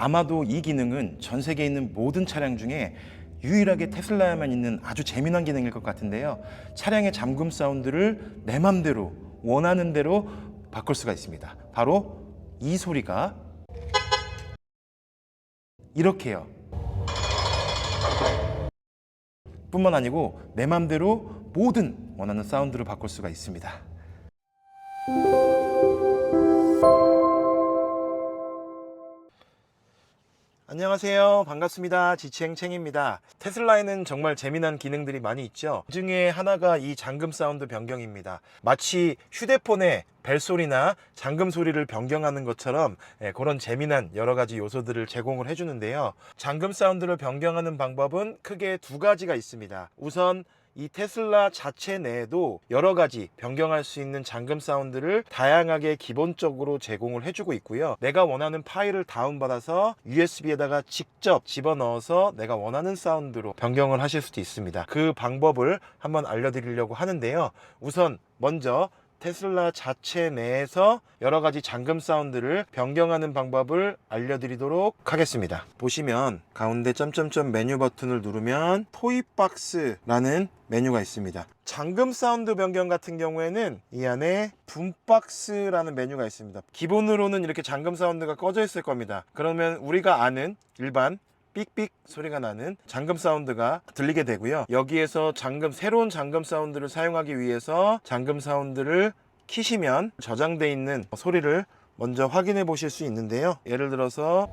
아마도 이 기능은 전 세계에 있는 모든 차량 중에 유일하게 테슬라에만 있는 아주 재미난 기능일 것 같은데요. 차량의 잠금 사운드를 내 맘대로 원하는 대로 바꿀 수가 있습니다. 바로 이 소리가 이렇게요. 뿐만 아니고 내 맘대로 모든 원하는 사운드를 바꿀 수가 있습니다. 안녕하세요. 반갑습니다. 지치행챙입니다. 테슬라에는 정말 재미난 기능들이 많이 있죠. 그 중에 하나가 이 잠금 사운드 변경입니다. 마치 휴대폰의 벨소리나 잠금 소리를 변경하는 것처럼 예, 그런 재미난 여러 가지 요소들을 제공을 해주는데요. 잠금 사운드를 변경하는 방법은 크게 두 가지가 있습니다. 우선 이 테슬라 자체 내에도 여러 가지 변경할 수 있는 잠금 사운드를 다양하게 기본적으로 제공을 해주고 있고요. 내가 원하는 파일을 다운받아서 USB에다가 직접 집어넣어서 내가 원하는 사운드로 변경을 하실 수도 있습니다. 그 방법을 한번 알려드리려고 하는데요. 우선 먼저 테슬라 자체 내에서 여러 가지 잠금 사운드를 변경하는 방법을 알려드리도록 하겠습니다. 보시면 가운데 점점점 메뉴 버튼을 누르면 토이박스라는 메뉴가 있습니다. 잠금 사운드 변경 같은 경우에는 이 안에 붐박스라는 메뉴가 있습니다. 기본으로는 이렇게 잠금 사운드가 꺼져 있을 겁니다. 그러면 우리가 아는 일반 삑삑 소리가 나는 잠금 사운드가 들리게 되고요. 여기에서 잠금 새로운 잠금 사운드를 사용하기 위해서 잠금 사운드를 키시면 저장돼 있는 소리를 먼저 확인해 보실 수 있는데요. 예를 들어서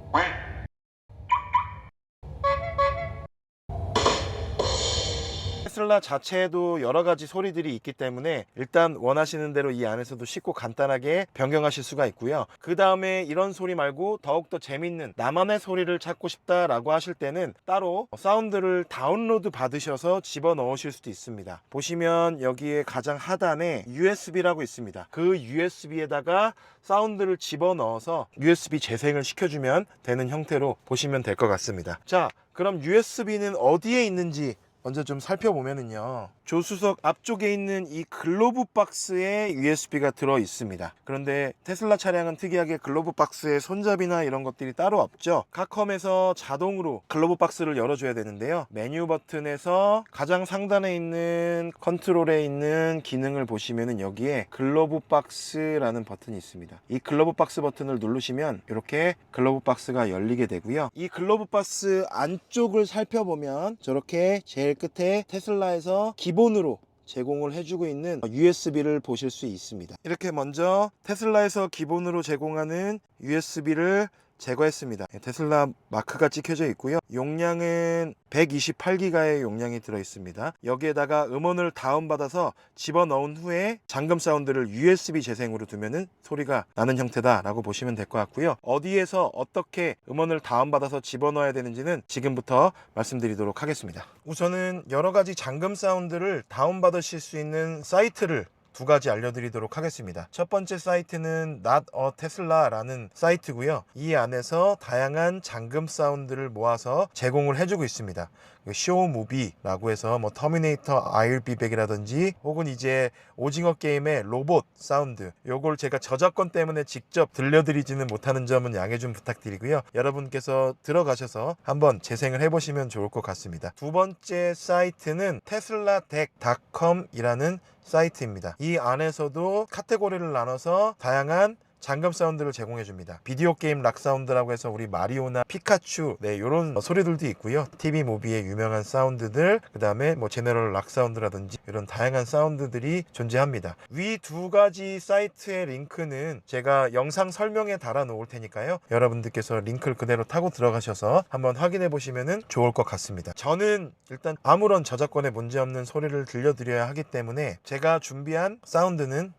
테슬라 자체에도 여러 가지 소리들이 있기 때문에 일단 원하시는 대로 이 안에서도 쉽고 간단하게 변경하실 수가 있고요. 그 다음에 이런 소리 말고 더욱더 재밌는 나만의 소리를 찾고 싶다라고 하실 때는 따로 사운드를 다운로드 받으셔서 집어 넣으실 수도 있습니다. 보시면 여기에 가장 하단에 USB라고 있습니다. 그 USB에다가 사운드를 집어 넣어서 USB 재생을 시켜주면 되는 형태로 보시면 될 것 같습니다. 자, 그럼 USB는 어디에 있는지 먼저 좀 살펴보면은요. 조수석 앞쪽에 있는 이 글로브 박스에 USB가 들어 있습니다. 그런데 테슬라 차량은 특이하게 글로브 박스에 손잡이나 이런 것들이 따로 없죠. 카컴에서 자동으로 글로브 박스를 열어줘야 되는데요. 메뉴 버튼에서 가장 상단에 있는 컨트롤에 있는 기능을 보시면은 여기에 글로브 박스라는 버튼이 있습니다. 이 글로브 박스 버튼을 누르시면 이렇게 글로브 박스가 열리게 되고요. 이 글로브 박스 안쪽을 살펴보면 저렇게 제일 끝에 테슬라에서 기본으로 제공을 해주고 있는 USB를 보실 수 있습니다. 이렇게 먼저 테슬라에서 기본으로 제공하는 USB를 제거했습니다. 예, 테슬라 마크가 찍혀져 있고요. 용량은 128기가의 용량이 들어 있습니다. 여기에다가 음원을 다운받아서 집어넣은 후에 잠금 사운드를 USB 재생으로 두면은 소리가 나는 형태다라고 보시면 될 것 같고요. 어디에서 어떻게 음원을 다운받아서 집어넣어야 되는지는 지금부터 말씀드리도록 하겠습니다. 우선은 여러 가지 잠금 사운드를 다운받으실 수 있는 사이트를 두 가지 알려드리도록 하겠습니다. 첫 번째 사이트는 Not a Tesla라는 사이트고요. 이 안에서 다양한 잠금 사운드를 모아서 제공을 해주고 있습니다. 쇼 무비라고 해서 뭐 터미네이터 back이라든지 혹은 이제 오징어 게임의 로봇 사운드 요걸 제가 저작권 때문에 직접 들려드리지는 못하는 점은 양해 좀 부탁드리고요. 여러분께서 들어가셔서 한번 재생을 해보시면 좋을 것 같습니다. 두 번째 사이트는 tesladeck.com이라는 사이트입니다. 이 안에서도 카테고리를 나눠서 다양한 잠금 사운드를 제공해 줍니다. 비디오 게임 락 사운드라고 해서 우리 마리오나 피카츄 네 이런 소리들도 있고요. TV 무비의 유명한 사운드들 그 다음에 뭐 제너럴 락 사운드라든지 이런 다양한 사운드들이 존재합니다. 위 두 가지 사이트의 링크는 제가 영상 설명에 달아 놓을 테니까요. 여러분들께서 링크를 그대로 타고 들어가셔서 한번 확인해 보시면 좋을 것 같습니다. 저는 일단 아무런 저작권에 문제 없는 소리를 들려드려야 하기 때문에 제가 준비한 사운드는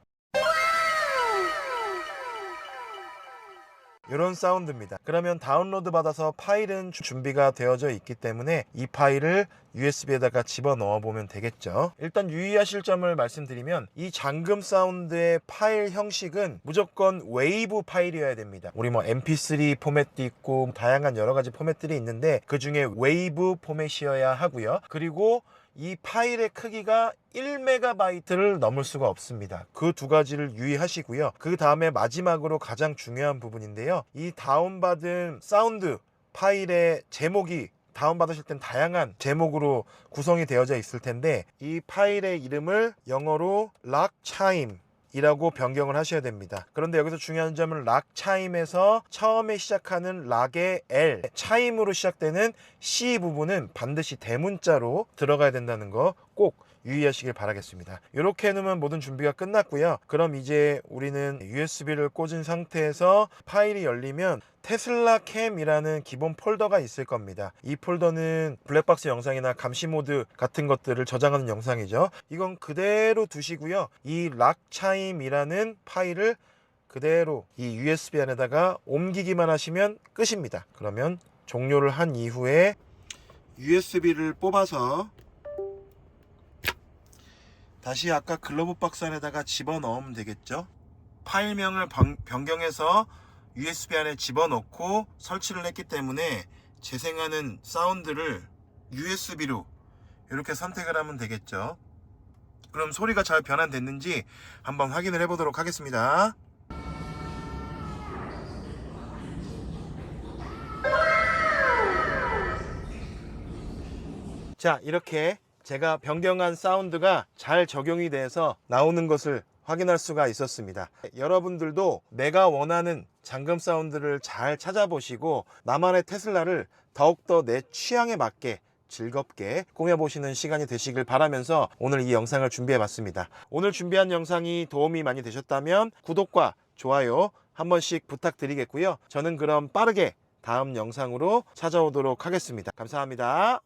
이런 사운드입니다. 그러면 다운로드 받아서 파일은 주- 준비가 되어져 있기 때문에 이 파일을 USB에다가 집어 넣어 보면 되겠죠. 일단 유의하실 점을 말씀드리면 이 잠금 사운드의 파일 형식은 무조건 웨이브 파일이어야 됩니다. 우리 뭐 MP3 포맷도 있고 다양한 여러 가지 포맷들이 있는데 그 중에 웨이브 포맷이어야 하고요. 그리고 이 파일의 크기가 1메가바이트를 넘을 수가 없습니다. 그 두 가지를 유의하시고요. 그 다음에 마지막으로 가장 중요한 부분인데요. 이 다운받은 사운드 파일의 제목이 다운받으실 땐 다양한 제목으로 구성이 되어져 있을 텐데 이 파일의 이름을 영어로 락 차임 이라고 변경을 하셔야 됩니다. 그런데 여기서 중요한 점은 락 차임에서 처음에 시작하는 락의 L, 차임으로 시작되는 C 부분은 반드시 대문자로 들어가야 된다는 거 꼭 유의하시길 바라겠습니다. 이렇게 해놓으면 모든 준비가 끝났고요. 그럼 이제 우리는 USB를 꽂은 상태에서 파일이 열리면 테슬라 캠이라는 기본 폴더가 있을 겁니다. 이 폴더는 블랙박스 영상이나 감시 모드 같은 것들을 저장하는 영상이죠. 이건 그대로 두시고요. 이 락차임이라는 파일을 그대로 이 USB 안에다가 옮기기만 하시면 끝입니다. 그러면 종료를 한 이후에 USB를 뽑아서 다시 아까 글러브 박스 안에다가 집어넣으면 되겠죠. 파일명을 변- 변경해서 USB 안에 집어넣고 설치를 했기 때문에 재생하는 사운드를 USB로 이렇게 선택을 하면 되겠죠. 그럼 소리가 잘 변환됐는지 한번 확인을 해보도록 하겠습니다. 자, 이렇게 제가 변경한 사운드가 잘 적용이 돼서 나오는 것을 확인할 수가 있었습니다. 여러분들도 내가 원하는 잠금 사운드를 잘 찾아보시고 나만의 테슬라를 더욱더 내 취향에 맞게 즐겁게 꾸며보시는 시간이 되시길 바라면서 오늘 이 영상을 준비해 봤습니다. 오늘 준비한 영상이 도움이 많이 되셨다면 구독과 좋아요 한 번씩 부탁드리겠고요. 저는 그럼 빠르게 다음 영상으로 찾아오도록 하겠습니다. 감사합니다.